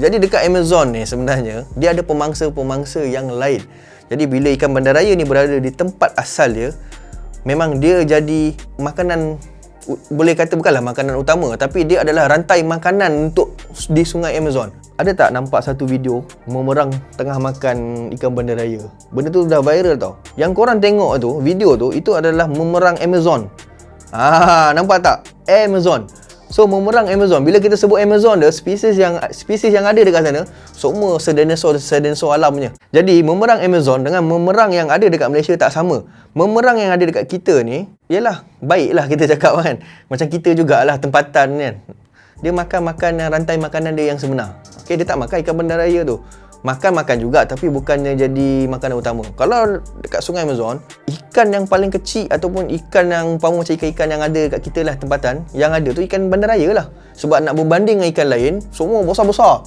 Jadi dekat Amazon ni sebenarnya dia ada pemangsa-pemangsa yang lain. Jadi bila ikan bandaraya ni berada di tempat asal dia, memang dia jadi makanan boleh kata bukanlah makanan utama tapi dia adalah rantai makanan untuk di sungai Amazon. Ada tak nampak satu video memerang tengah makan ikan bandaraya? Benda tu dah viral tau. Yang korang tengok tu, video tu itu adalah memerang Amazon. Ah, nampak tak? Amazon. So memerang Amazon. Bila kita sebut Amazon dia spesies yang spesies yang ada dekat sana semua sedinosaur sedinosaur alam punya. Jadi memerang Amazon dengan memerang yang ada dekat Malaysia tak sama. Memerang yang ada dekat kita ni ialah baiklah kita cakap kan. Macam kita jugalah tempatan kan. Dia makan makan yang rantai makanan dia yang sebenar. Okey dia tak makan ikan bandaraya tu. Makan-makan juga tapi bukannya jadi makanan utama. Kalau dekat sungai Amazon, ikan yang paling kecil ataupun ikan yang umpama macam ikan-ikan yang ada kat kita lah tempatan, yang ada tu ikan bandaraya lah. Sebab nak berbanding dengan ikan lain, semua besar-besar.